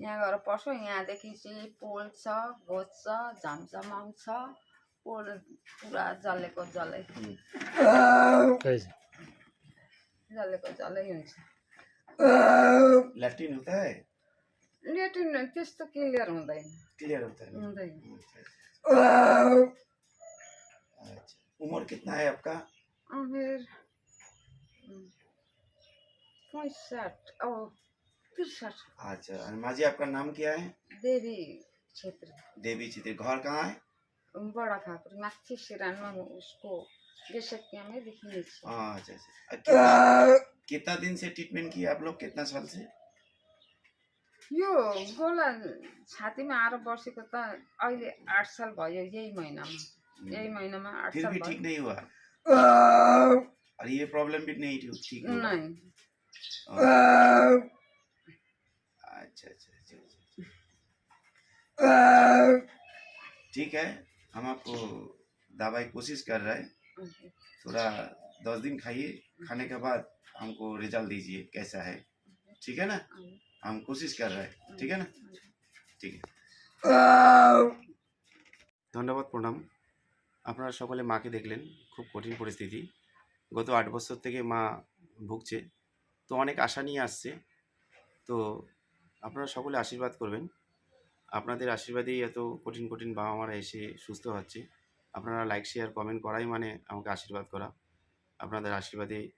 यहाँ गएर पस्यो यहाँदेखि चाहिँ पोल छ भोज छ झम्झमाउ छ। पोल पुरा जलेको जलै। जलेको जलै हुन्छ। लैट्रिन होता है? लेट्रिन त्यस्तो क्लियर हुँदैन। क्लियर होता है हुँदैन उम्र कितना है आपका? उमेर पैँसठ। त्रिसठ अच्छा और माजी आपका नाम क्या है? देवी क्षेत्र। देवी चित्र घर कहाँ है? बडा फापर माथि सिरानमा उसको देखिने अच्छा अच्छा कितना, कितना दिन से ट्रीटमेंट किया आप लोग कितना साल से? यो गोला छातीमा आएर बसेको त अहिले आठ साल भयो यही महिनामा। यही महिनामा आठ फिर साल भी ठीक नहीं हुआ? और ये प्रॉब्लम भी नहीं ठीक ठीक हुआ? ठीक है हम आपको दवाई कोशिश कर रहे हैं थोड़ा दस दिन खाइए खाने के बाद हमको रिजल्ट दीजिए कैसा है ठीक है ना हम कोशिश कर रहे हैं ठीक है ना ঠিক ধন্যবাদ প্রণাম আপনারা সকলে মাকে দেখলেন খুব কঠিন পরিস্থিতি গত আট বছর থেকে মা ভুগছে তো অনেক আশা নিয়ে আসছে তো আপনারা সকলে আশীর্বাদ করবেন। আপনাদের আশীর্বাদেই এত কঠিন কঠিন বাবা মারা এসে সুস্থ হচ্ছে। আপনারা লাইক শেয়ার কমেন্ট করাই মানে আমাকে আশীর্বাদ করা। আপনাদের আশীর্বাদে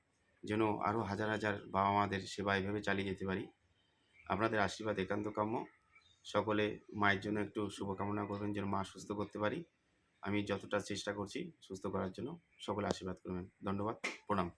যেন আরও হাজার হাজার বাবা মাদের সেবা এভাবে চালিয়ে যেতে পারি। আপনাদের আশীর্বাদ একান্ত কাম্য। সকলে মায়ের জন্য একটু শুভকামনা করবেন যেন মা সুস্থ করতে পারি। আমি যতটা চেষ্টা করছি সুস্থ করার জন্য সকলে আশীর্বাদ করবেন। ধন্যবাদ। প্রণাম।